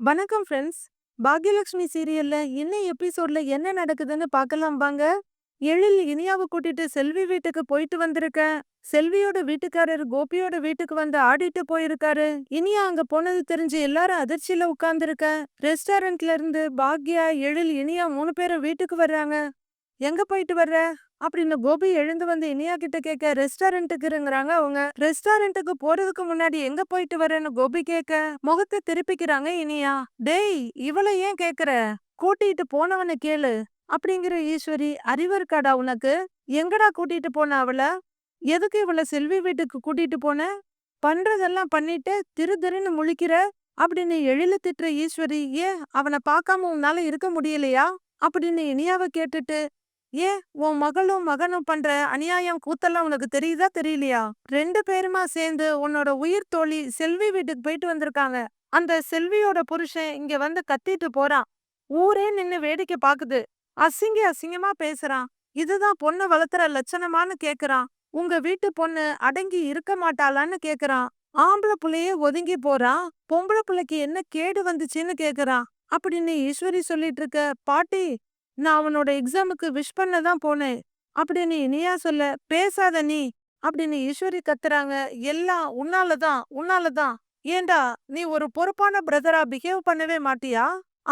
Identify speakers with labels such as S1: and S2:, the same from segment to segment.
S1: வணக்கம் ஃப்ரெண்ட்ஸ் பாக்யலட்சுமி சீரியல்ல இன்னும் எபிசோட்ல என்ன நடக்குதுன்னு பார்க்கலாம் வாங்க. எழில் இனியாவை கூட்டிட்டு செல்வி வீட்டுக்கு போயிட்டு வந்திருக்கேன். செல்வியோட வீட்டுக்காரர் கோபியோட வீட்டுக்கு வந்து ஆடிட்டு போயிருக்காரு. இனியா அங்க போனது தெரிஞ்சு எல்லாரும் அதிர்ச்சியில உட்கார்ந்துருக்க ரெஸ்டாரண்ட்ல இருந்து பாக்யா எழில் இனியா மூணு பேரும் வீட்டுக்கு வர்றாங்க. எங்க போயிட்டு வர்ற? அப்படின்னு கோபி எழுந்து வந்து இனியா கிட்ட கேட்க ரெஸ்டாரண்ட்டுக்கு இருங்கிறாங்க அவங்க. ரெஸ்டாரண்ட்டுக்கு போறதுக்கு முன்னாடி எங்க போயிட்டு வரேன்னு கோபி கேட்க முகத்தை திருப்பிக்கிறாங்க இனியா. டேய் இவள ஏன் கேக்குற? கூட்டிட்டு போனவனை கேளு. அப்படிங்கிற ஈஸ்வரி அறிவு இருக்காடா உனக்கு? எங்கடா கூட்டிட்டு போன அவள? எதுக்கு இவள செல்வி வீட்டுக்கு கூட்டிட்டு போன? பண்றதெல்லாம் பண்ணிட்டு திரு திருன்னு முழிக்கிற? அப்படின்னு எழில திட்டுற ஈஸ்வரி ஏன் அவனை பார்க்காம உன்னால இருக்க முடியலையா? அப்படின்னு இனியாவை கேட்டுட்டு ஏன்? உன் மகளும் மகனும் பண்ற அநியாயம் கூத்தெல்லாம் உனக்கு தெரியுதா தெரியலையா? ரெண்டு பேருமா சேர்ந்து உன்னோட உயிர் தோழி செல்வி வீட்டுக்கு போயிட்டு வந்திருக்காங்க. அந்த செல்வியோட புருஷன் இங்க வந்து கத்திட்டு போறான். ஊரே நின்னு வேடிக்கை பாக்குது. அசிங்க அசிங்கமா பேசுறான். இதுதான் பொண்ணு வளர்த்துற லட்சணமான்னு கேக்குறான். உங்க வீட்டு பொண்ணு அடங்கி இருக்க மாட்டாளான்னு கேக்குறான். ஆம்பளை புள்ளையே ஒதுங்கி போறான். பொம்பளை பிள்ளைக்கு என்ன கேடு வந்துச்சுன்னு கேக்குறான். அப்படின்னு ஈஸ்வரி சொல்லிட்டு இருக்க பாட்டி நான் அவனோட எக்ஸாமுக்கு விஷ் பண்ண தான் போனேன். அப்படின்னு இனியா சொல்ல பேசாத நீ அப்படின்னு ஈஸ்வரி கத்துறாங்க. எல்லாம் உன்னாலதான் உன்னாலதான் ஏண்டா நீ ஒரு பொறுப்பான பிரதரா பிஹேவ் பண்ணவே மாட்டியா?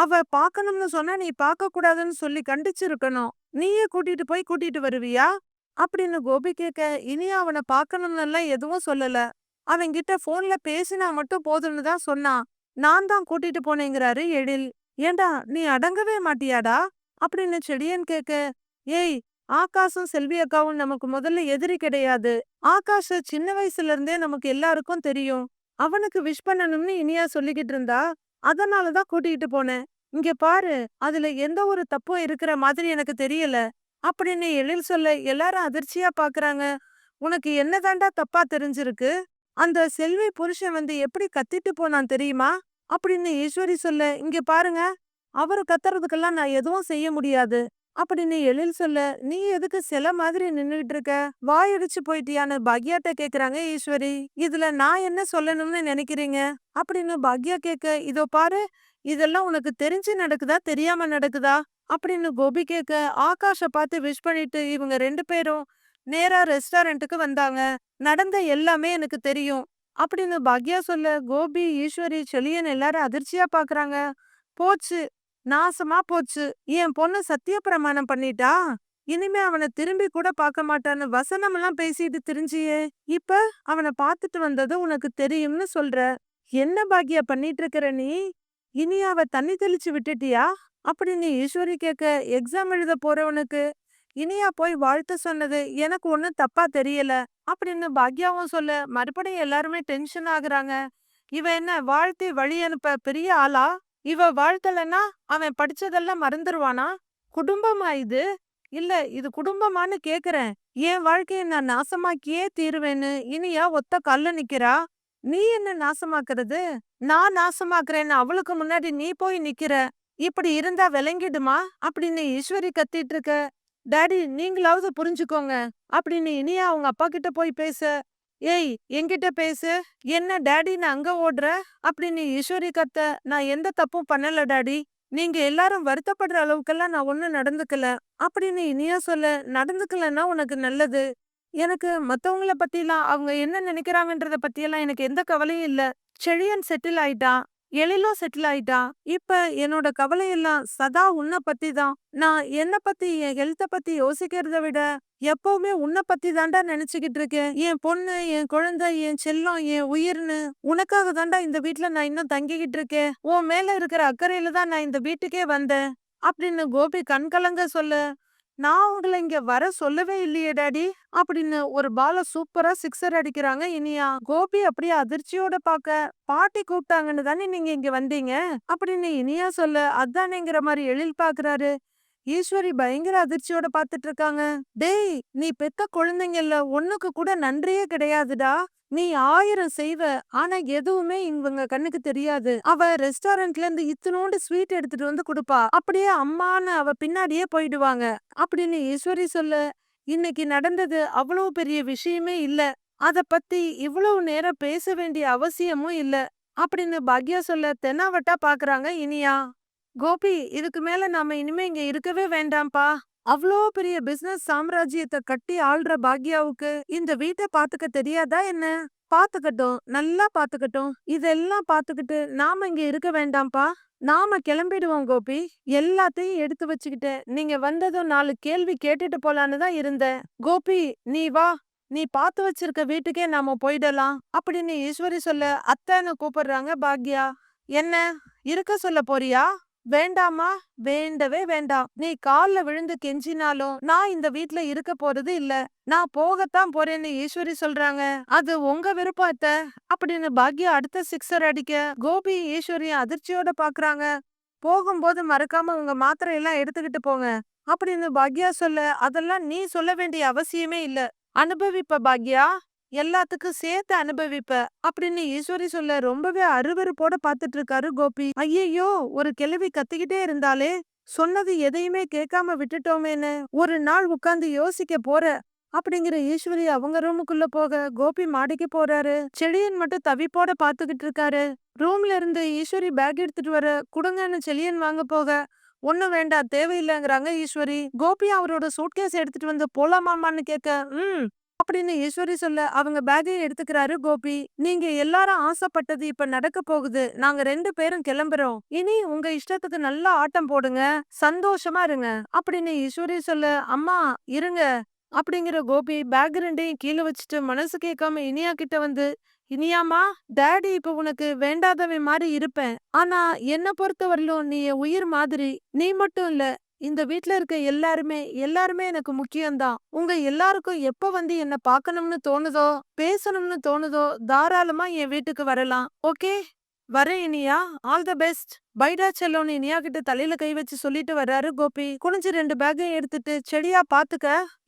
S1: அவ பாக்கணும்னு சொன்னா நீ பார்க்க கூடாதுன்னு சொல்லி கண்டிச்சிருக்கணும். நீயே கூட்டிட்டு போய் கூட்டிட்டு வருவியா? அப்படின்னு கோபி கேட்க இனியா அவனை பார்க்கணும்னு எல்லாம் எதுவும் சொல்லல. அவன்கிட்ட போன்ல பேசினா மட்டும் போதும்னு தான் சொன்னான். நான் தான் கூட்டிட்டு போனேங்கிறாரு எழில். ஏண்டா நீ அடங்கவே மாட்டியாடா? அப்படின்னு செடியன் கேட்க ஏய் ஆகாஷும் செல்வி அக்காவும் நமக்கு முதல்ல எதிரி கிடையாது. ஆகாஷ சின்ன வயசுல இருந்தே நமக்கு எல்லாருக்கும் தெரியும். அவனுக்கு விஷ் பண்ணணும்னு இனியா சொல்லிக்கிட்டு இருந்தா அதனாலதான் கூட்டிகிட்டு போனேன். இங்க பாரு அதுல எந்த ஒரு தப்பும் இருக்கிற மாதிரி எனக்கு தெரியல. அப்படின்னு எழில் சொல்ல எல்லாரும் அதிர்ச்சியா பாக்குறாங்க. உனக்கு என்னதாண்டா தப்பா தெரிஞ்சிருக்கு? அந்த செல்வி புருஷன் வந்து எப்படி கத்திட்டு போனான் தெரியுமா? அப்படின்னு ஈஸ்வரி சொல்ல இங்க பாருங்க அவர் கத்துறதுக்கெல்லாம் நான் எதுவும் செய்ய முடியாது. அப்படின்னு எழில் சொல்ல நீ எதுக்கு சில மாதிரி நின்னுகிட்டு இருக்க வாயடிச்சு போயிட்டியான்னு பாக்யாட்ட கேக்குறாங்க ஈஸ்வரி இதுல நான் என்ன சொல்லணும்னு நினைக்கிறீங்க? அப்படின்னு பாக்யா கேட்க இதோ பாரு இதெல்லாம் உனக்கு தெரிஞ்சு நடக்குதா? தெரியாம நடக்குதா? அப்படின்னு கோபி கேட்க ஆகாஷ பார்த்து விஷ் பண்ணிட்டு இவங்க ரெண்டு பேரும் நேரா ரெஸ்டாரண்ட்டுக்கு வந்தாங்க. நடந்த எல்லாமே எனக்கு தெரியும். அப்படின்னு பாக்யா சொல்ல கோபி ஈஸ்வரி செலியன் எல்லாரும் அதிர்ச்சியா பாக்குறாங்க. போச்சு நாசமா போச்சு. என் பொண்ணு சத்திய பிரமாணம் பண்ணிட்டா? இனிமே அவனை திரும்பி கூட பார்க்க மாட்டான்னு வசனம் எல்லாம் பேசிட்டு திரிஞ்சியே. இப்ப அவனை பார்த்துட்டு வந்தது உனக்கு தெரியும்னு சொல்ற. என்ன பாக்கியா பண்ணிட்டு இருக்கிற நீ? இனி அவ தண்ணி தெளிச்சு விட்டுட்டியா? அப்படின்னு ஈஸ்வரி கேட்க எக்ஸாம் எழுத போறவனுக்கு இனியா போய் வாழ்த்து சொன்னது எனக்கு ஒண்ணும் தப்பா தெரியல. அப்படின்னு பாக்யாவும் சொல்ல மறுபடியும் எல்லாருமே டென்ஷன் ஆகுறாங்க. இவ என்ன வாழ்த்தி வழி அனுப்ப பெரிய ஆளா? இவ வாழ்த்தலன்னா அவன் படிச்சதெல்லாம் மறந்துருவானா? குடும்பமா இது? இல்ல இது குடும்பமானு கேக்குறேன். என் வாழ்க்கைய நான் நாசமாக்கியே தீருவேன்னு இனியா ஒத்த கல்ல நிக்கிறா? நீ என்ன நாசமாக்குறது? நான் நாசமாக்குறேன்னு அவளுக்கு முன்னாடி நீ போய் நிக்கிற? இப்படி இருந்தா விளங்கிடுமா? அப்படின்னு ஈஸ்வரி கத்திட்டு இருக்க. டாடி நீங்களாவது புரிஞ்சுக்கோங்க அப்படின்னு இனியா அவங்க அப்பா கிட்ட போய் பேச ஏய் என்கிட்ட பேசு. என்ன டாடி நான் அங்க ஓடுற? அப்படின்னு ஈஸ்வரி கத்த நான் எந்த தப்பும் பண்ணல டாடி. நீங்க எல்லாரும் வருத்தப்படுற அளவுக்கெல்லாம் நான் ஒண்ணும் நடந்துக்கல. அப்படின்னு இனியா சொல்ல நடந்துக்கலன்னா உனக்கு நல்லது. எனக்கு மத்தவங்கள பத்திலாம் அவங்க என்ன நினைக்கிறாங்கன்றத பத்தியெல்லாம் எனக்கு எந்த கவலையும் இல்ல. செழியன் செட்டில் ஆயிட்டான் எழிலும் செட்டில் ஆயிட்டா? இப்ப என்னோட கவலை எல்லாம் சதா உன்னை பத்தி தான். நான் என்ன பத்தி என் ஹெல்த்த பத்தி யோசிக்கிறத விட எப்பவுமே உன்னை பத்தி தாண்டா நினைச்சுக்கிட்டு இருக்கேன். என் பொண்ணு என் குழந்தை என் செல்லம் என் உயிர்னு உனக்காக தாண்டா இந்த வீட்ல நான் இன்னும் தங்கிக்கிட்டு இருக்கேன். உன் மேல இருக்கிற அக்கறையில தான் நான் இந்த வீட்டுக்கே வந்தேன். அப்படின்னு கோபி கண்கலங்க சொல்ல. நான் உங்களை இங்க வர சொல்லவே இல்லையே டாடி. அப்படின்னு ஒரு பால சூப்பரா சிக்ஸர் அடிக்கிறாங்க. இனியா கோபி அப்படியே அதிர்ச்சியோட பாக்க பாட்டி கூப்பிட்டாங்கன்னு தானே நீங்க இங்க வந்தீங்க? அப்படின்னு இனியா சொல்ல அதானேங்கிற மாதிரி எழில் பாக்குறாரு. ஈஸ்வரி பயங்கர அதிர்ச்சியோட பாத்துட்டு இருக்காங்க. டேய் நீ பெத்த குழந்தைங்கல்ல ஒண்ணுக்கு கூட நன்றியே கிடையாதுடா. நீ ஆயிரம் செய்வ ஆனா எதுவுமே இவங்க கண்ணுக்கு தெரியாது. அவ ரெஸ்டாரண்ட்ல இருந்து இத்தனோண்டு ஸ்வீட் எடுத்துட்டு வந்து கொடுப்பா. அப்படியே அம்மான்னு அவ பின்னாடியே போயிடுவாங்க. அப்படின்னு ஈஸ்வரி சொல்ல இன்னைக்கு நடந்தது அவ்வளவு பெரிய விஷயமே இல்ல. அத பத்தி இவ்வளவு நேரம் பேச வேண்டிய அவசியமும் இல்ல. அப்படின்னு பாக்யா சொல்ல தென்னாவட்டா பாக்குறாங்க இனியா. கோபி இதுக்கு மேல நாம இனிமே இங்க இருக்கவே வேண்டாம்ப்பா. அவ்ளோ பெரிய பிசினஸ் சாம்ராஜ்யத்தை கட்டி ஆள்ற பாக்யாவுக்கு இந்த வீட்டை பாத்துக்க தெரியாதா என்ன? பாத்துக்கட்டும் நல்லா பாத்துக்கட்டும். இதெல்லாம் பாத்துக்கிட்டு நாம இங்க இருக்க வேண்டாம்ப்பா. நாம கிளம்பிடுவோம் கோபி. எல்லாத்தையும் எடுத்து வச்சுக்கிட்டு நீங்க வந்ததும் நாலு கேள்வி கேட்டுட்டு போலான்னு தான் இருந்தேன். கோபி நீ வா. நீ பாத்து வச்சிருக்க வீட்டுக்கே நாம போயிடலாம். அப்படின்னு ஈஸ்வரி சொல்ல அத்தைன்னு கூப்பிடுறாங்க பாக்யா. என்ன? இருக்க சொல்ல போறியா? வேண்டாமா வேண்டவே வேண்டாம். நீ கால்ல விழுந்து கெஞ்சினாலும் நான் இந்த வீட்ல இருக்க போறது இல்ல. நான் போகத்தான் போறேன்னு ஈஸ்வரி சொல்றாங்க. அது உங்க விருப்பத்த அப்படின்னு பாக்யா அடுத்த சிக்ஸர் அடிக்க கோபி ஈஸ்வரியும் அதிர்ச்சியோட பாக்குறாங்க. போகும்போது மறக்காம உங்க மாத்திரை எல்லாம் எடுத்துக்கிட்டு போங்க. அப்படின்னு பாக்யா சொல்ல அதெல்லாம் நீ சொல்ல வேண்டிய அவசியமே இல்ல. அனுபவிப்ப பாக்யா. எல்லாத்துக்கும் சேர்த்து அனுபவிப்ப அப்படின்னு ஈஸ்வரி சொல்ல ரொம்பவே அருவருப்போட பாத்துட்டு இருக்காரு கோபி. ஐயையோ! ஒரு கிழவி கத்திக்கிட்டே இருந்தாலே சொன்னது எதையுமே கேட்காம விட்டுட்டோமேன்னு ஒரு நாள் உட்காந்து யோசிக்க போற அப்படிங்கிற ஈஸ்வரி அவங்க ரூமுக்குள்ள போக கோபி மாடிக்கு போறாரு. செழியன் மட்டும் தவிப்போட பாத்துக்கிட்டு இருக்காரு ரூம்ல இருந்து ஈஸ்வரி பேக் எடுத்துட்டு வர குடுங்கன்னு செழியன் வாங்க போக ஒன்னும் வேண்டாம் தேவையில்லைங்கிறாங்க ஈஸ்வரி. கோபி அவரோட சூட்கேஸ் எடுத்துட்டு வந்து போலாமாமான்னு கேட்க ம் அப்படின்னு ஈஸ்வரி சொல்ல அவங்க பேக்கையும் எடுத்துக்கிறாரு கோபி. நீங்க எல்லாரும் ஆசைப்பட்டது இப்ப நடக்க போகுது. நாங்க ரெண்டு பேரும் கிளம்புறோம். இனி உங்க இஷ்டத்துக்கு நல்லா ஆட்டம் போடுங்க. சந்தோஷமா இருங்க. அப்படின்னு ஈஸ்வரி சொல்ல அம்மா இருங்க. அப்படிங்கிற கோபி பேக் ரெண்டையும் கீழே வச்சுட்டு மனசு கேட்காம இனியா கிட்ட வந்து இனியாமா டேடி இப்ப உனக்கு வேண்டாதவன் மாதிரி இருப்பேன். ஆனா என்ன பொறுத்தவரையிலும் நீ உயிர் மாதிரி. நீ மட்டும் இல்ல இந்த வீட்ல இருக்க எல்லாருமே எல்லாருமே எனக்கு முக்கியம்தான் உங்க எல்லாருக்கும் எப்ப வந்து என்ன பார்க்கணும்னு தோணுதோ பேசணும்னு தோணுதோ தாராளமா என் வீட்டுக்கு வரலாம். ஓகே? வரேன் இனியா. ஆல் த பெஸ்ட் பைடா செல்லோன்னு இனியா கிட்ட தலையில கை வச்சு சொல்லிட்டு வர்றாரு கோபி. குனிஞ்சு ரெண்டு பேக்கையும் எடுத்துட்டு செடியா பாத்துக்க.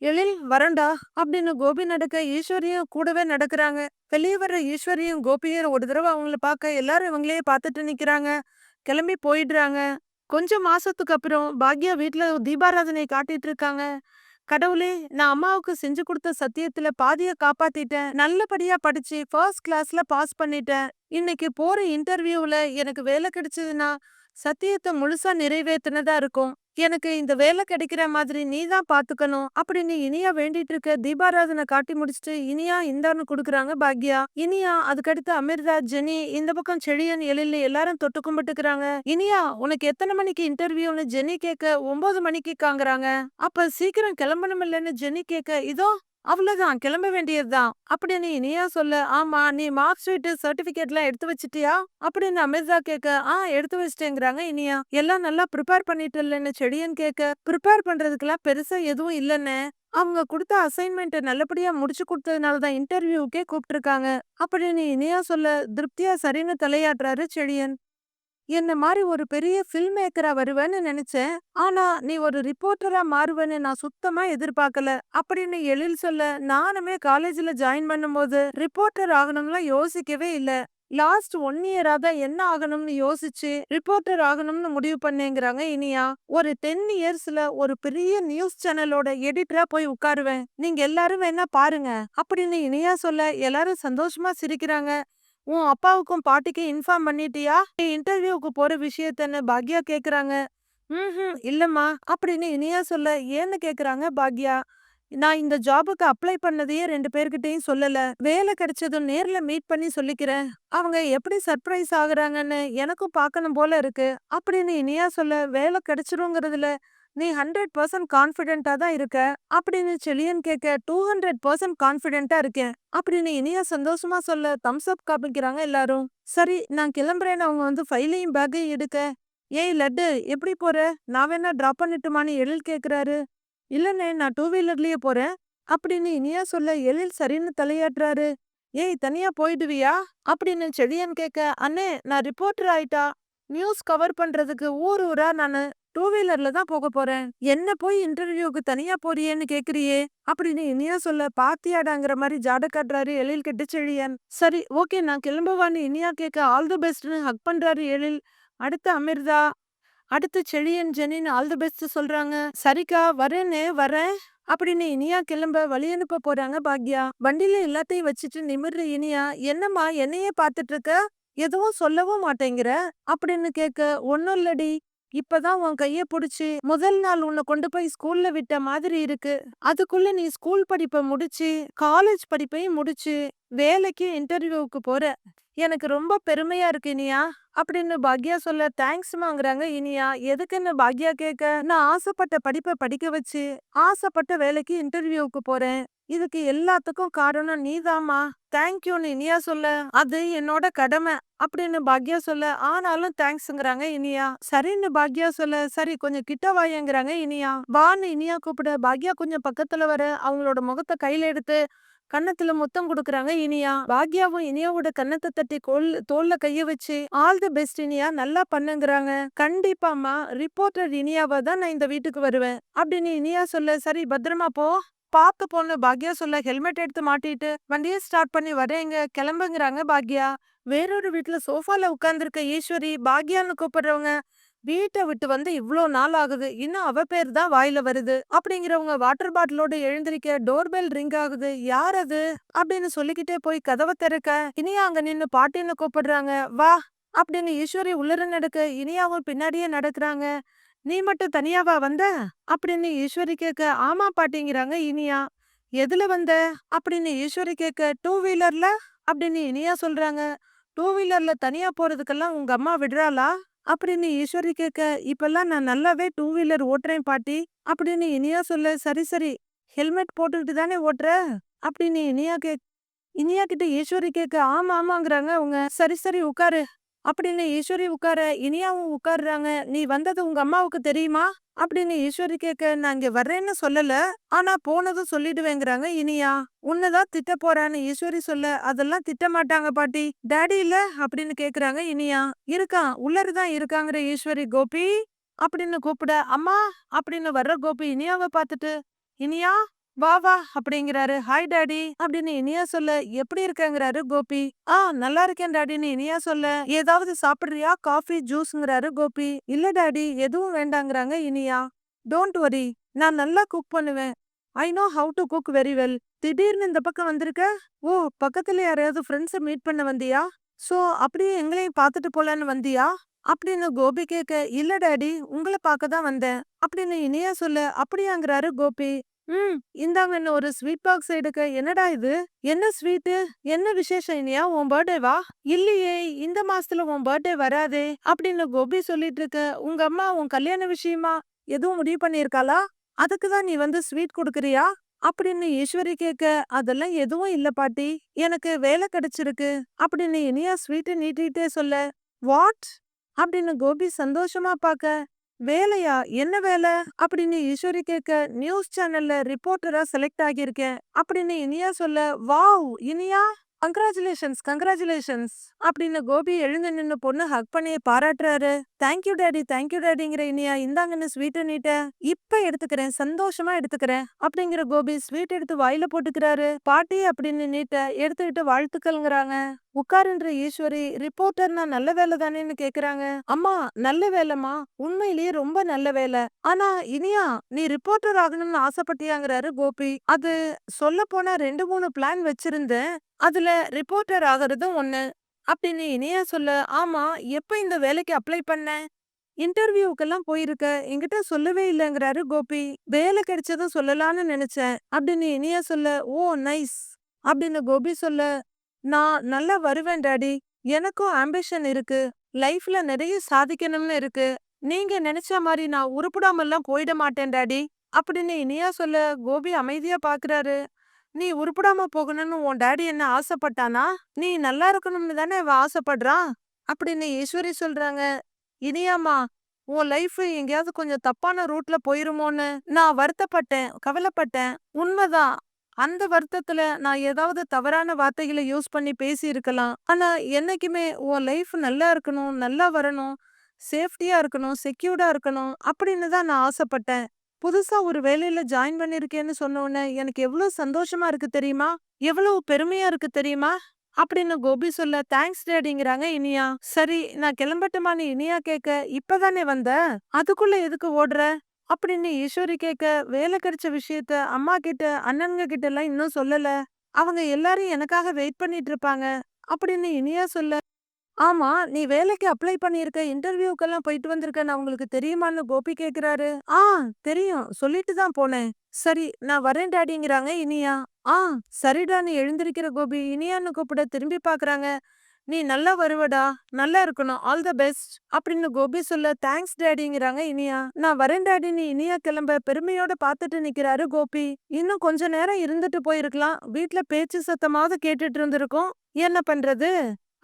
S1: எழில் வரண்டா அப்படின்னு கோபி நடக்க ஈஸ்வரியும் கூடவே நடக்கிறாங்க. வெளியே வர்ற ஈஸ்வரியும் கோபியும் ஒரு தடவை அவங்கள பார்க்க எல்லாரும் இவங்களே பார்த்துட்டு நிக்கிறாங்க. கிளம்பி போயிடுறாங்க. கொஞ்சம் மாசத்துக்கு அப்புறம் பாக்யா வீட்ல தீபாராதனை காட்டிட்டு இருக்காங்க கடவுளே நான் அம்மாவுக்கு செஞ்சு கொடுத்த சத்தியத்துல பாதிய காப்பாத்திட்டேன். நல்லபடியா படிச்சு ஃபர்ஸ்ட் கிளாஸ்ல பாஸ் பண்ணிட்டேன். இன்னைக்கு போற இன்டர்வியூல எனக்கு வேலை கிடைச்சதுன்னா சத்தியத்தை முழுசா நிறைவேற்றினதா இருக்கும். எனக்கு இந்த வேலை கிடைக்கிற மாதிரி நீ தான் பாத்துக்கணும் அப்படின்னு இனியா வேண்டிட்டு இருக்க தீபாராதனை காட்டி முடிச்சுட்டு இனியா இந்தான்னு கொடுக்குறாங்க பாக்யா. இனியா அதுக்கடுத்து அமிர்தா ஜெனி இந்த பக்கம் செழியன் எழில் எல்லாரும் தொட்டு கும்பிட்டுக்கிறாங்க. இனியா உனக்கு எத்தனை மணிக்கு இன்டர்வியூன்னு ஜெனி கேட்க ஒன்பது மணிக்கு காங்குறாங்க. அப்ப சீக்கிரம் கிளம்பணும் இல்லைன்னு ஜெனி கேட்க இதோ அவ்வளவுதான் கிளம்ப வேண்டியதுதான். அப்படின்னு இனியா சொல்ல. ஆமா நீ மார்க் ஷீட் சர்டிபிகேட் எல்லாம் எடுத்து வச்சிட்டியா? அப்படின்னு அமிர்தா கேட்க ஆ எடுத்து வச்சிட்டேங்கிறாங்க இனியா. எல்லாம் நல்லா ப்ரிப்பேர் பண்ணிட்டு இல்லைன்னு செடியன் கேட்க ப்ரிப்பேர் பண்றதுக்கெல்லாம் பெருசா எதுவும் இல்லைன்னு. அவங்க கொடுத்த அசைன்மெண்ட்டை நல்லபடியா முடிச்சு கொடுத்ததுனால தான் இன்டர்வியூக்கே கூப்பிட்டுருக்காங்க. அப்படின்னு இனியா சொல்ல திருப்தியா சரின்னு தலையாட்டுறாரு செடியன். என்ன மாதிரி ஒரு பெரிய ஃபில்ம் மேக்கரா வருவேன்னு நினைச்சேன். ஆனா நீ ஒரு ரிப்போர்ட்டரா மாறுவேன்னு நான் சுத்தமா எதிர்பார்க்கல. அப்படின்னு எழில் சொல்ல நானுமே காலேஜ்ல ஜாயின் பண்ணும்போது ரிப்போர்ட்டர் ஆகணும்லாம் யோசிக்கவே இல்ல. லாஸ்ட் ஒன் இயரா தான் என்ன ஆகணும்னு யோசிச்சு ரிப்போர்ட்டர் ஆகணும்னு முடிவு பண்ணேங்கிறாங்க இனியா. ஒரு டென் இயர்ஸ்ல ஒரு பெரிய நியூஸ் சேனலோட எடிட்டரா போய் உட்காருவேன். நீங்க எல்லாரும் வேணா பாருங்க. அப்படின்னு இனியா சொல்ல எல்லாரும் சந்தோஷமா சிரிக்கிறாங்க. உன் அப்பாவுக்கும் பாட்டிக்கும் இன்ஃபார்ம் பண்ணிட்டியா? நீ இன்டர்வியூக்கு போற விஷயத்தன்னு பாக்யா கேக்குறாங்க? ம் இல்லம்மா. அப்படின்னு இனியா சொல்ல ஏன்னு கேக்குறாங்க பாக்யா? நான் இந்த ஜாபுக்கு அப்ளை பண்ணதையே ரெண்டு பேர்கிட்டயும் சொல்லல. வேலை கிடைச்சதும் நேர்ல மீட் பண்ணி சொல்லிக்கிறேன். அவங்க எப்படி சர்ப்ரைஸ் ஆகுறாங்கன்னு எனக்கும் பார்க்கணும் போல இருக்கு. அப்படின்னு இனியா சொல்ல வேலை கிடைச்சிருங்கிறதுல நீ ஹண்ட்ரட் பர்சன்ட் கான்பிடென்டா தான் இருக்க. அப்படின்னு செலியன் கேட்க டூ ஹண்ட்ரட் பர்சன்ட் கான்பிடென்டா இருக்கேன். அப்படின்னு இனியா சந்தோஷமா சொல்ல தம்ஸ் அப் காமிக்கிறாங்க எல்லாரும். சரி நான் கிளம்புறேன்னு அவங்க வந்து ஃபைலையும் பேக்கையும் எடுக்க. ஏய் லட்டு எப்படி போற? நான் வேணா டிராப் பண்ணிட்டுமான்னு எழில் கேக்குறாரு. இல்லண்ணே நான் டூ வீலர்லயே போறேன். அப்படின்னு இனியா சொல்ல எழில் சரின்னு தலையாட்டுறாரு. ஏய் தனியா போயிடுவியா? அப்படின்னு செழியன் கேட்க அண்ணே நான் ரிப்போர்ட்டர் ஆயிட்டா. நியூஸ் கவர் பண்றதுக்கு ஊர் ஊரா நானு. டூ வீலர்ல தான் போக போறேன். என்ன போய் இன்டர்வியூக்கு தனியா போறியேன்னு கேக்குறியே? அப்படின்னு இனியா சொல்ல பாத்தியாடாங்கிற மாதிரி ஜாட காட்டுறாரு எழில் கெட்டு செழியன் சரி ஓகே நான் கிளம்புவான்னு இனியா கேட்க ஆல் தி பெஸ்ட்னு ஹக் பண்றாரு எழில். அடுத்து அமிர்தா. அடுத்து Sezhiyan Jenin all the best சொல்றாங்க. சரிக்கா வரேன்னு வரேன். அப்படின்னு இனியா கிளம்ப வழி அனுப்ப போறாங்க பாக்யா. வண்டியில எல்லாத்தையும் வச்சுட்டு நிமிர்ற இனியா என்னம்மா என்னையே பார்த்துட்டு இருக்க? எதுவும் சொல்லவும் மாட்டேங்கிற? அப்படின்னு கேட்க ஒன்னும் இல்லடி. இப்பதான் உன் கைய புடிச்சு முதல் நாள் உன்னை கொண்டு போய் ஸ்கூல்ல விட்ட மாதிரி இருக்கு. அதுக்குள்ள நீ ஸ்கூல் படிப்பை முடிச்சு காலேஜ் படிப்பையும் முடிச்சு வேலைக்கு இன்டர்வியூவுக்கு போற. எனக்கு ரொம்ப பெருமையா இருக்கு இனியா. அப்படின்னு பாக்யா சொல்ல தேங்க்ஸ்மாங்கிறாங்க இனியா. எதுக்குன்னு பாக்யா கேட்க நான் ஆசைப்பட்ட படிப்பை படிக்க வச்சு ஆசைப்பட்ட வேலைக்கு இன்டர்வியூவுக்கு போறேன். இதுக்கு எல்லாத்துக்கும் காரணம் நீதாம்மா. தேங்க்யூன்னு இனியா சொல்ல. அது என்னோட கடமை அப்படின்னு பாக்யா சொல்ல. ஆனாலும் தேங்க்ஸ்ங்கிறாங்க இனியா. சரின்னு பாக்யா சொல்ல. சரி கொஞ்சம் கிட்ட வாயங்கிறாங்க இனியா. வான்னு இனியா கூப்பிட. பாக்யா கொஞ்சம் பக்கத்துல வர. அவங்களோட முகத்தை கையில எடுத்து கன்னத்துல முத்தம் கொடுக்குறாங்க இனியா. பாக்யாவும் இனியாவோட கன்னத்தை தட்டி கோல் தோல்ல கைய வச்சு ஆல் தி பெஸ்ட் இனியா. நல்லா பண்ணுங்கிறாங்க. கண்டிப்பாமா ரிப்போர்ட்டர் இனியாவா தான் நான் இந்த வீட்டுக்கு வருவேன். அப்படின்னு இனியா சொல்ல. சரி பத்திரமா போ. பார்க்க பொண்ணு பாக்யா சொல்ல ஹெல்மெட் எடுத்து மாட்டிட்டு வண்டியை ஸ்டார்ட் பண்ணி வரேங்க கிளம்புங்கிறாங்க பாக்யா. வேறொரு வீட்டுல சோஃபால உட்காந்துருக்க ஈஸ்வரி பாக்யான்னு கூப்பிடுறவங்க வீட்டை விட்டு வந்து இவ்வளோ நாள் ஆகுது இன்னும் அவ பேர் தான் வாயில வருது அப்படிங்கிறவங்க வாட்டர் பாட்டிலோட எழுந்திருக்க டோர் பெல் ரிங் ஆகுது. யார் அது? அப்படின்னு சொல்லிக்கிட்டே போய் கதவை திறக்க இனியா அங்க நின்னு பாட்டின்னு கூப்பிடுறாங்க வா அப்படின்னு ஈஸ்வரி உள்ளர நடக்க இனியாவும் பின்னாடியே நடக்கிறாங்க. நீ மட்டும் தனியாவா வந்த? அப்படின்னு ஈஸ்வரி கேட்க ஆமா பாட்டிங்கிறாங்க இனியா. எதுல வந்த? அப்படின்னு ஈஸ்வரி கேட்க டூ வீலர்ல அப்படின்னு இனியா சொல்றாங்க. டூ வீலர்ல தனியா போறதுக்கெல்லாம் உங்க அம்மா விடுறாளா? அப்படின்னு ஈஸ்வரி கேட்க இப்பெல்லாம் நான் நல்லாவே டூ வீலர் ஓட்டுறேன் பாட்டி. அப்படின்னு இனியா சொல்ல சரி சரி ஹெல்மெட் போட்டுக்கிட்டு தானே ஓட்டுற? அப்படின்னு இனியா கேக் இனியா கிட்ட ஈஸ்வரி கேட்க ஆமா ஆமாங்கிறாங்க அவங்க. சரி சரி உட்காரு. அப்படின்னு ஈஸ்வரி உட்கார இனியாவும் உட்காருறாங்க. நீ வந்தது உங்க அம்மாவுக்கு தெரியுமா? அப்படின்னு ஈஸ்வரி கேட்க நான் இங்க வர்றேன்னு சொல்லல. ஆனா போனதும் சொல்லிடுவேங்கிறாங்க இனியா. உன்னதான் திட்ட போறான்னு ஈஸ்வரி சொல்ல அதெல்லாம் திட்ட மாட்டாங்க பாட்டி. டாடி இல்ல? அப்படின்னு கேக்குறாங்க இனியா. இருக்கான். உள்ளருதான் இருக்காங்கிற ஈஸ்வரி கோபி! அப்படின்னு கூப்பிட அம்மா! அப்படின்னு வர்ற கோபி இனியாவை பார்த்துட்டு இனியா வா வா அப்படிங்கிறாரு. ஹாய் டாடி அப்படின்னு இனியா சொல்ல எப்படி இருக்கங்கிறாரு கோபி? ஆ நல்லா இருக்கேன் டாடின்னு இனியா சொல்ல ஏதாவது சாப்பிடுறியா? காஃபி ஜூஸ்ங்கிறாரு கோபி. இல்ல டாடி எதுவும் வேண்டாங்கிறாங்க இனியா. டோன்ட் வரி நான் நல்லா குக் பண்ணுவேன். I know how to cook very well திடீர்னு இந்த பக்கம் வந்திருக்க? ஓ பக்கத்துல யாரையாவது ஃப்ரெண்ட்ஸை மீட் பண்ண வந்தியா? சோ அப்படியே எங்களையும் பார்த்துட்டு போலான்னு வந்தியா? அப்படின்னு கோபி கேட்க இல்ல டாடி உங்களை பார்க்க தான் வந்தேன். அப்படின்னு இனியா சொல்ல அப்படியாங்கிறாரு கோபி. ம் இந்தாங்கன்னு ஒரு ஸ்வீட் பாக்ஸ் எடுக்க. என்னடா இது? என்ன ஸ்வீட்டு? என்ன விசேஷம் இனியா? உன் பர்த்டேவா இல்லையே இந்த மாசத்துல உன் பர்த்டே வராதே அப்படின்னு கோபி சொல்லிட்டு இருக்க. உங்க அம்மா உன் கல்யாண விஷயமா? எதுவும் முடிவு பண்ணிருக்காளா அதுக்கு தான் நீ வந்து ஸ்வீட் கொடுக்குறியா? அப்படின்னு ஈஸ்வரி கேட்க. அதெல்லாம் எதுவும் இல்ல பாட்டி. எனக்கு வேலை கிடைச்சிருக்கு. அப்படின்னு இனியா ஸ்வீட்டை நீட்டிட்டே சொல்ல. வாட்? அப்படின்னு கோபி சந்தோஷமா பார்க்க. வேலையா? என்ன வேலை? அப்படின்னு ஈஸ்வரி கேட்க நியூஸ் சேனல்ல ரிப்போர்ட்டரா செலக்ட் ஆகியிருக்கேன். அப்படின்னு இனியா சொல்ல வாவ்! இனியா! Congratulations congratulations! அப்படின்னு கோபி எழுந்து நின்று பொண்ணு ஹக் பண்ணி பாராட்டுறாரு. Thank you daddy thank you டேடிங்கிற Iniya இந்தாங்கன்னு ஸ்வீட்டை நீட்ட இப்ப எடுத்துக்கிறேன் சந்தோஷமா எடுத்துக்கிறேன்! அப்படிங்கிற கோபி ஸ்வீட் எடுத்து வாயில போட்டுக்கிறாரு. பாட்டி அப்படின்னு நீட்ட எடுத்துக்கிட்டு வாழ்த்துக்கள்ங்கிறாங்க. உட்காருன்ற ஈஸ்வரி ரிப்போர்ட்டர்னா நல்ல வேலை தானேன்னு கேக்குறாங்க. அம்மா நல்ல வேலைமா உண்மையிலேயே ரொம்ப நல்ல வேலை. ஆனா இனியா நீ ரிப்போர்ட்டர் ஆகணும்னு ஆசைப்பட்டியாங்கிறாரு கோபி. அது சொல்ல போனா ரெண்டு மூணு பிளான் வச்சிருந்தேன். அதுல ரிப்போர்ட்டர் ஆகிறதும் ஒண்ணு. அப்படின்னு இனியா சொல்ல ஆமா எப்ப இந்த வேலைக்கு அப்ளை பண்ண? இன்டர்வியூக்கெல்லாம் போயிருக்க. என்கிட்ட சொல்லவே இல்லைங்கிறாரு கோபி. வேலை கிடைச்சதும் சொல்லலாம்னு நினைச்சேன். அப்படின்னு இனியா சொல்ல ஓ நைஸ். அப்படின்னு கோபி சொல்ல நான் நல்லா வருவேன் டாடி. எனக்கும் ஆம்பிஷன் இருக்கு. லைஃப்ல நிறைய சாதிக்கணும்னு இருக்கு. நீங்க நினைச்ச மாதிரி நான் உருப்படாமல்லாம் போயிட மாட்டேன் டாடி. அப்படின்னு இனியா சொல்ல கோபி அமைதியா பாக்குறாரு. நீ உருப்படாம போகணும்னு உன் டாடி என்ன ஆசைப்பட்டானா? நீ நல்லா இருக்கணும்னு தானே இவ ஆசைப்படுறான்? அப்படின்னு ஈஸ்வரி சொல்றாங்க. இனியாமா உன் லைஃப் எங்கேயாவது கொஞ்சம் தப்பான ரூட்ல போயிருமோன்னு நான் வருத்தப்பட்டேன் கவலைப்பட்டேன். உண்மைதான். அந்த வருத்தத்துல நான் ஏதாவது தவறான வார்த்தைகளை யூஸ் பண்ணி பேசி இருக்கலாம் ஆனா என்னைக்குமே உன் லைஃப் நல்லா இருக்கணும் நல்லா வரணும் சேஃப்டியா இருக்கணும் செக்யூர்டா இருக்கணும் அப்படின்னு தான் நான் ஆசைப்பட்டேன். புதுசா ஒரு வேலையில ஜாயின் பண்ணிருக்கேன்னு சொன்ன உடனே எனக்கு எவ்வளவு சந்தோஷமா இருக்கு தெரியுமா? எவ்வளவு பெருமையா இருக்கு தெரியுமா? அப்படின்னு கோபி சொல்ல தேங்க்ஸ் டேடிங்கிறாங்க இனியா. சரி நான் கிளம்பட்டுமான்னு இனியா கேட்க இப்பதானே வந்த? அதுக்குள்ள எதுக்கு ஓடுற? அப்படின்னு ஈஸ்வரி கேட்க வேலை கிடைச்ச விஷயத்த அம்மா கிட்ட அண்ணனுங்க கிட்ட எல்லாம் இன்னும் சொல்லல. அவங்க எல்லாரும் எனக்காக வெயிட் பண்ணிட்டு இருப்பாங்க அப்படின்னு இனியா சொல்ல ஆமா நீ வேலைக்கு அப்ளை பண்ணியிருக்க இன்டர்வியூக்கெல்லாம் போயிட்டு வந்திருக்கேன் அவங்களுக்கு உங்களுக்கு தெரியுமான்னு கோபி கேக்குறாரு ஆ தெரியும் சொல்லிட்டு தான் போனேன். சரி நான் வரேன் டாடிங்கிறாங்க இனியா. ஆ சரிடான்னு எழுந்திருக்கிற கோபி. இனியான்னு கூப்பிட திரும்பி பாக்குறாங்க நீ நல்லா வருவடா நல்லா இருக்கணும் ஆல் த பெஸ்ட் அப்படின்னு கோபி சொல்ல தேங்க்ஸ் டேடிங்கிறாங்க இனியா. நான் வரேன் டேடி நீ இனியா கிளம்ப பெருமையோட பாத்துட்டு நிக்கிறாரு கோபி. இன்னும் கொஞ்ச நேரம் இருந்துட்டு போயிருக்கலாம். வீட்ல பேச்சு சத்தமாவது கேட்டுட்டு இருந்திருக்கோம். என்ன பண்றது?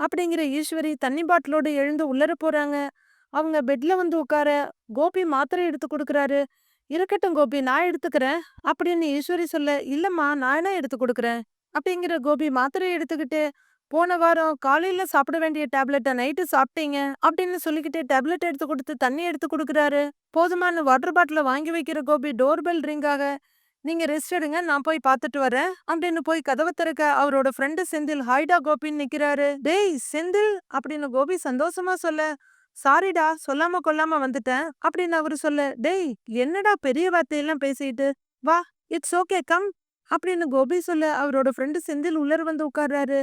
S1: அப்படிங்கிற ஈஸ்வரி தண்ணி பாட்டிலோட எழுந்து உள்ளர போறாங்க. அவங்க பெட்ல வந்து உட்கார கோபி மாத்திரை எடுத்து கொடுக்குறாரு. இருக்கட்டும் கோபி நான் எடுத்துக்கிறேன். அப்படின்னு ஈஸ்வரி சொல்ல இல்லம்மா நானே எடுத்து கொடுக்கறேன்? அப்படிங்கிற கோபி மாத்திரை எடுத்துக்கிட்டு போன வாரம் காலையில சாப்பிட வேண்டிய டேப்லெட்டை நைட்டு சாப்பிட்டீங்க அப்படின்னு சொல்லிக்கிட்டே டேப்லெட் எடுத்து கொடுத்து தண்ணி எடுத்து கொடுக்குறாரு. போதுமான வாட்டர் பாட்டில வாங்கி வைக்கிற கோபி டோர் பெல் நீங்க ரெஸ்ட் எடுங்க நான் போய் பார்த்துட்டு வரேன் அப்படின்னு போய் கதவை திறக்க அவரோட ஃப்ரெண்டு செந்தில் ஹாய்டா கோபின்னு நிக்கிறாரு. டேய் செந்தில் அப்படின்னு கோபி சந்தோஷமா சொல்ல சாரிடா சொல்லாம கொல்லாம வந்துட்டேன் அப்படின்னு அவரு சொல்ல டேய் என்னடா பெரிய வார்த்தையெல்லாம் பேசிட்டு வா இட்ஸ் ஓகே கம் அப்படின்னு கோபி சொல்ல அவரோட ஃப்ரெண்டு செந்தில் உள்ளர் வந்து உட்கார்றாரு.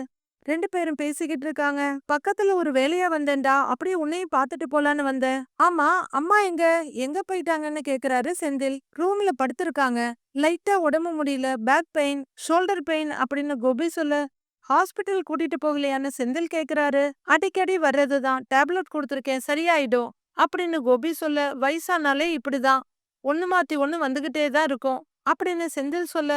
S1: ரெண்டு பேரும் பேசிக்கிட்டு இருக்காங்க. பக்கத்துல ஒரு வேலையா வந்தேன்டா அப்படியே உன்னையும் பாத்துட்டு போலான்னு வந்தேன். ஆமா அம்மா எங்க? எங்க போயிட்டாங்கன்னு கேக்குறாரு செந்தில். ரூம்ல படுத்திருக்காங்க. லைட்டா உடம்பு முடியல பேக் பெயின் ஷோல்டர் பெயின் அப்படின்னு கோபி சொல்ல ஹாஸ்பிட்டல் கூட்டிட்டு போகலையான்னு செந்தில் கேக்குறாரு. அடிக்கடி வர்றதுதான். டேப்லெட் கொடுத்துருக்கேன் சரியாயிடும் அப்படின்னு கோபி சொல்ல வயசானாலே இப்படிதான். ஒண்ணு மாத்தி ஒண்ணு வந்துகிட்டே தான் இருக்கும் அப்படின்னு செந்தில் சொல்ல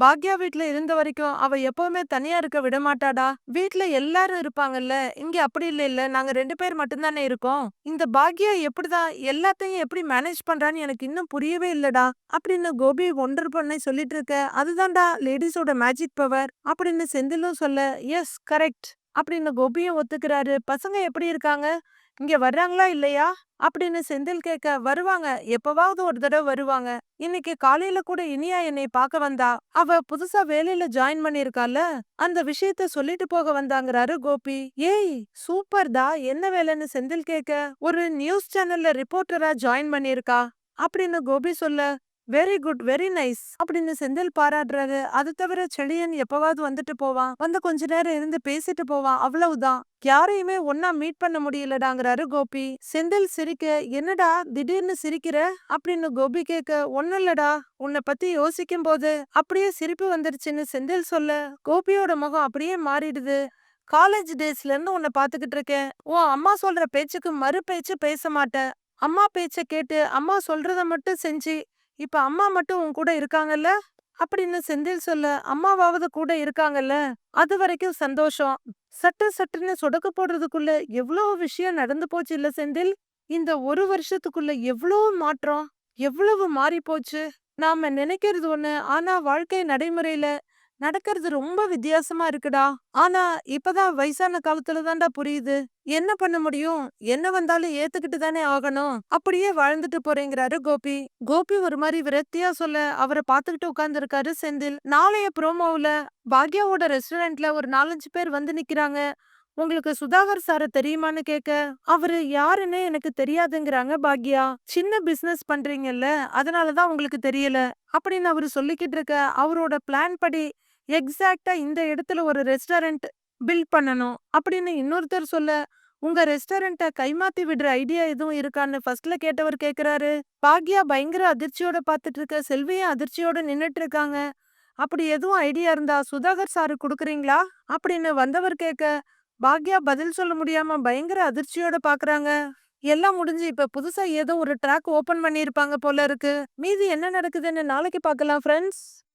S1: பாக்யா வீட்ல இருந்த வரைக்கும் அவ எப்பவுமே தனியா இருக்க விட மாட்டாடா. வீட்ல எல்லாரும் இருப்பாங்கல்ல. இங்க அப்படி இல்ல இல்ல. நாங்க ரெண்டு பேர் மட்டும்தானே இருக்கோம். இந்த பாக்யா எப்படிதான் எல்லாத்தையும் எப்படி மேனேஜ் பண்றான்னு எனக்கு இன்னும் புரியவே இல்லடா. அப்படின்னு கோபி ஒண்டர் பண்ணை சொல்லிட்டு இருக்க அதுதான்டா லேடிஸோட மேஜிக் பவர் அப்படின்னு செந்திலும் சொல்ல எஸ் கரெக்ட் அப்படின்னு கோபியும் ஒத்துக்கிறாரு. பசங்க எப்படி இருக்காங்க? இங்க வர்றாங்களா இல்லையா? அப்படின்னு செந்தில் கேட்க வருவாங்க. எப்பவாவது ஒரு தடவை வருவாங்க. இன்னைக்கு காலையில கூட இனியா என்னை பார்க்க வந்தா. அவ புதுசா வேலையில ஜாயின் பண்ணிருக்கால அந்த விஷயத்த சொல்லிட்டு போக வந்தாங்கறாரு கோபி. ஏய் சூப்பர் தா என்ன வேலைன்னு செந்தில் கேட்க ஒரு நியூஸ் சேனல்ல ரிப்போர்ட்டரா ஜாயின் பண்ணிருக்கா அப்படின்னு கோபி சொல்ல வெரி குட் வெரி நைஸ் அப்படின்னு செந்தில் பாராட்டுறாரு. அது தவிர செழியன் எப்பவாவது வந்துட்டு போவான். வந்து கொஞ்ச நேரம் இருந்து பேசிட்டு போவான். அவ்வளவுதான். யாரையுமே ஒன்னா மீட் பண்ண முடியலடாங்கிறாரு கோபி. செந்தில் சிரிக்க என்னடா திடீர்னு சிரிக்கிற? அப்படின்னு கோபி கேட்க ஒன்னும் இல்லடா. உன்னை பத்தி யோசிக்கும் போது அப்படியே சிரிப்பு வந்துருச்சுன்னு செந்தில் சொல்ல கோபியோட முகம் அப்படியே மாறிடுது. காலேஜ் டேஸ்ல இருந்து உன்னை பாத்துக்கிட்டு இருக்கேன். உன் அம்மா சொல்ற பேச்சுக்கு மறு பேச்சு பேச மாட்டேன். அம்மா பேச்ச கேட்டு அம்மா சொல்றத மட்டும் செஞ்சு இப்ப அம்மா மட்டும் உன் கூட இருக்காங்கல்ல? அப்படின்னு செந்தில் சொல்ல அம்மாவாவது கூட இருக்காங்கல்ல? அது வரைக்கும் சந்தோஷம். சட்டு சட்டுன்னு சொடக்கு போடுறதுக்குள்ள எவ்வளவு விஷயம் நடந்து போச்சு இல்ல செந்தில்? இந்த ஒரு வருஷத்துக்குள்ள எவ்வளோ மாற்றம் எவ்வளவு மாறி போச்சு நாம நினைக்கிறது ஒண்ணு ஆனா வாழ்க்கை நடைமுறையில நடக்கிறது ரொம்ப வித்தியாசமா இருக்குடா. ஆனா இப்பதான் வயசான காலத்துல தான்டா புரியுது. என்ன பண்ண முடியும்? என்ன வந்தாலும் ஏத்துக்கிட்டு தானே ஆகணும். அப்படியே வாழ்ந்துட்டு போறேங்கிறாரு கோபி. கோபி ஒரு மாதிரி விரக்தியா சொல்ல அவரை பாத்துக்கிட்டு உட்கார்ந்து இருக்காரு செந்தில். நாளைய ப்ரோமோவுல பாக்யாவோட ரெஸ்டாரண்ட்ல ஒரு நாலஞ்சு பேர் வந்து நிக்கிறாங்க. உங்களுக்கு சுதாகர் சார தெரியுமான்னு கேட்க அவரு யாருன்னு எனக்கு தெரியாதுங்கிறாங்க பாக்யா. சின்ன பிசினஸ் பண்றீங்கல்ல அதனாலதான் உங்களுக்கு தெரியல. அப்படின்னு அவரு சொல்லிக்கிட்டு இருக்க அவரோட பிளான் படி எக்ஸாக்ட்டா இந்த இடத்துல ஒரு ரெஸ்டாரண்ட் பில்ட் பண்ணணும். அப்படின்னு இன்னொருத்தர் சொல்ல உங்க ரெஸ்டாரண்ட்ட கைமாத்தி விடுற ஐடியா எதுவும் இருக்கான்னு ஃபர்ஸ்ட்ல கேட்டவர் கேக்குறாரு. பாக்யா பயங்கர அதிர்ச்சியோட பாத்துட்டு இருக்க செல்வியும் அதிர்ச்சியோட நின்னுட்டு இருக்காங்க. அப்படி எதுவும் ஐடியா இருந்தா சுதாகர் சாரு குடுக்குறீங்களா? அப்படின்னு வந்தவர் கேட்க பாக்யா பதில் சொல்ல முடியாம பயங்கர அதிர்ச்சியோட பாக்குறாங்க. எல்லாம் முடிஞ்சு இப்ப புதுசா ஏதோ ஒரு ட்ராக் ஓபன் பண்ணிருப்பாங்க போல இருக்கு. மீதி என்ன நடக்குதுன்னு நாளைக்கு பார்க்கலாம் ஃப்ரெண்ட்ஸ்